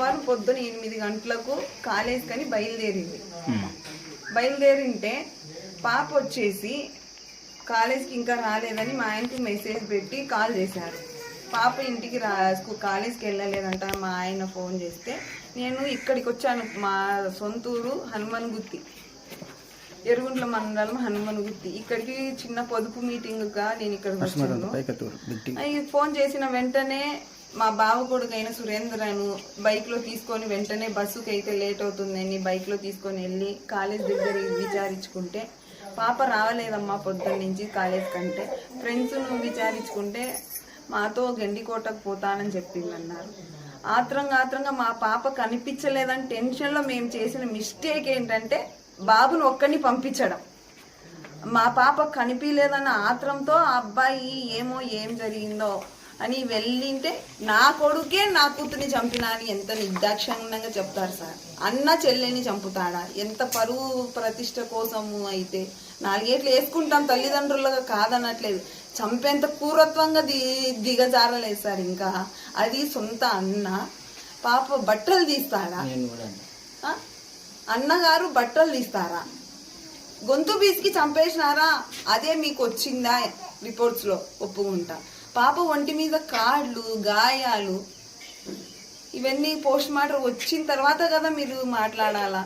వారు పొద్దున ఎనిమిది గంటలకు కాలేజ్ కని బయలుదేరింది బయలుదేరింటే పాప వచ్చేసి కాలేజ్కి ఇంకా రాలేదని మా ఆయనకి మెసేజ్ పెట్టి కాల్ చేశారు. పాప ఇంటికి రా కాలేజ్కి వెళ్ళలేదంట మా ఆయన ఫోన్ చేస్తే నేను ఇక్కడికి వచ్చాను మా సొంతూరు హనుమన్ గుత్తి ఎరుగుంట్ల మండలం హనుమన్ గుత్తి ఇక్కడికి చిన్న పొదుపు మీటింగ్గా నేను ఇక్కడికి వచ్చాను ఫోన్ చేసిన వెంటనే మా బావ కొడుకైన సురేంద్రను బైక్లో తీసుకొని వెంటనే బస్సుకి అయితే లేట్ అవుతుందని బైక్లో తీసుకొని వెళ్ళి కాలేజ్ దగ్గర విచారించుకుంటే పాప రావలేదమ్మా పొద్దున్న నుంచి కాలేజ్ కంటే. ఫ్రెండ్స్ విచారించుకుంటే మాతో గండికోటకు పోతానని చెప్పిందన్నారు. ఆత్రంగా ఆత్రంగా మా పాప కనిపించలేదని టెన్షన్లో మేము చేసిన మిస్టేక్ ఏంటంటే బాబును ఒక్కడిని పంపించడం. మా పాప కనిపించలేదన్న ఆత్రంతో ఆ అబ్బాయి ఏమో ఏం జరిగిందో అని వెళ్ళింటే నా కొడుకే నా కూతుర్ని చంపినా అని ఎంత నిర్దాక్షిణ్యంగా చెప్తారు సార్. అన్న చెల్లెని చంపుతాడా? ఎంత పరువు ప్రతిష్ట కోసము అయితే. నాలుగేట్లు వేసుకుంటాం తల్లిదండ్రులుగా కాదనట్లేదు. చంపేంత క్రూరత్వంగా ది దిగజారలేదు సార్ ఇంకా. అది సొంత అన్న. పాప బట్టలు తీస్తాడా? అన్నగారు బట్టలు తీస్తారా? గొంతు బీసికి చంపేసినారా? అదే మీకు వచ్చిందా రిపోర్ట్స్లో ఒప్పుకుంటా. పాప ఒంటి మీద కాళ్ళు గాయాలు ఇవన్నీ పోస్ట్ మార్టం వచ్చిన తర్వాత కదా మీరు మాట్లాడాలా?